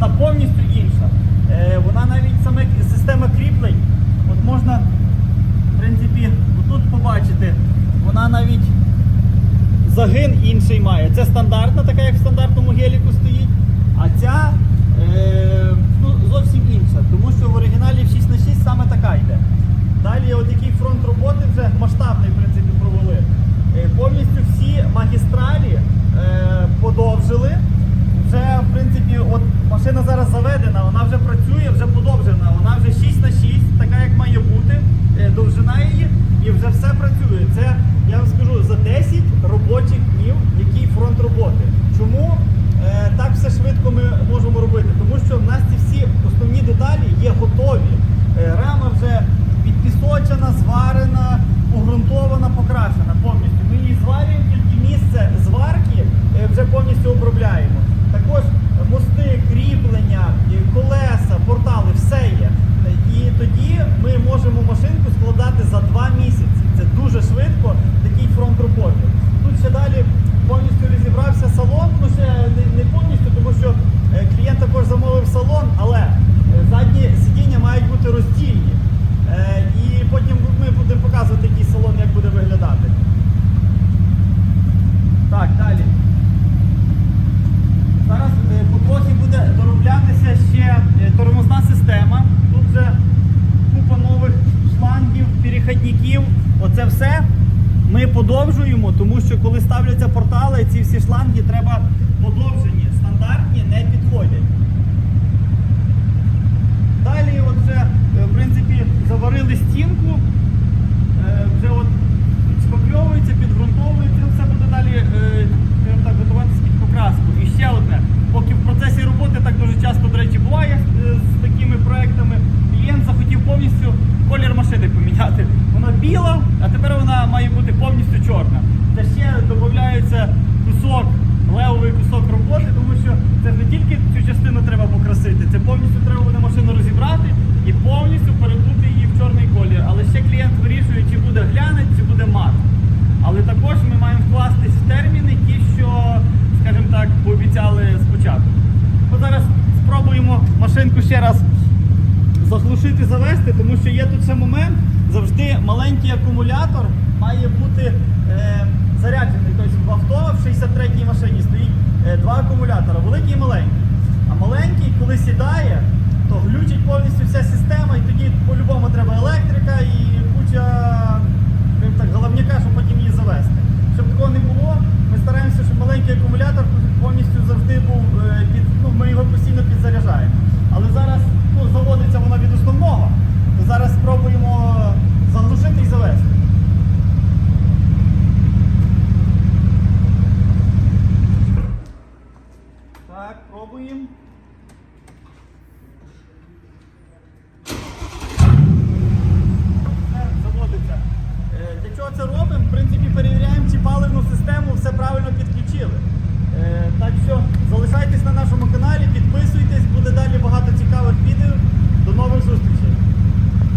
Вона повністю інша. Е, вона навіть саме система кріплень. От можна, в принципі, тут побачити, вона навіть загин інший має. Це стандартна, така як в стандартному геліку стоїть. А ця е, ну, зовсім інша, тому що в оригіналі в 6 на 6 саме така йде. Далі от який фронт роботи вже масштабний в принципі провели. Е, повністю всі магістралі е, подовжили. Вже в принципі, от машина зараз заведена, вона вже працює, вже подовжена, вона вже 6 на 6, така як має бути, е, довжина її, і вже все працює. Це я вам скажу за 10 робочих днів, який фронт роботи. Чому е, так все швидко ми можемо робити? Тому що в нас ці всі основні деталі є готові. Е, рама вже підпісочена, зварена, погрунтована, покрашена повністю. Ми її зварюємо, тільки місце зварки вже повністю обробляємо. Також мости, кріплення, е, колеса, портали, все є. Е, І тоді ми можемо машинку складати за два місяці. Це дуже швидко, такий фронт роботи. Тут ще далі повністю розібрався салон, ну ще не, не повністю, тому що е, клієнт також замовив салон, але е, задні сидіння мають бути роздільні. Е, І потім ми будемо показувати, який салон як буде виглядати. Так, далі. Зараз е, потрохи буде дороблятися ще е, тормозна система. Тут вже купа нових шлангів, перехідників. Оце все ми подовжуємо, тому що коли ставляться портали, ці всі шланги треба подовжені. Стандартні не підходять. Далі от е, в принципі, заварили стінку, е, вже от шпакльовується, підґрунтовується, все буде далі е, так, готуватися під покраску. І ще одне, поки в процесі роботи так дуже часто, до речі, буває з такими проектами, клієнт захотів повністю колір машини поміняти. Вона біла, а тепер вона має бути повністю чорна. Та ще додається кусок, левовий кусок роботи, тому що це не тільки цю частину треба покрасити, це повністю треба буде машину розібрати і повністю перекути її в чорний колір. Але ще клієнт вирішує, чи буде глянець, чи буде мат. Але також ми маємо вкластись в терміни, ті, що, скажімо так, пообіцяли спочатку. Ми зараз спробуємо машинку ще раз заглушити, завести, тому що є тут ще момент, завжди маленький акумулятор має бути е, заряджений. Тобто в авто в 63-й машині стоїть е, два акумулятора, великий і маленький. А маленький, коли сідає, то глючить повністю вся система, і тоді по-любому треба електрика і куча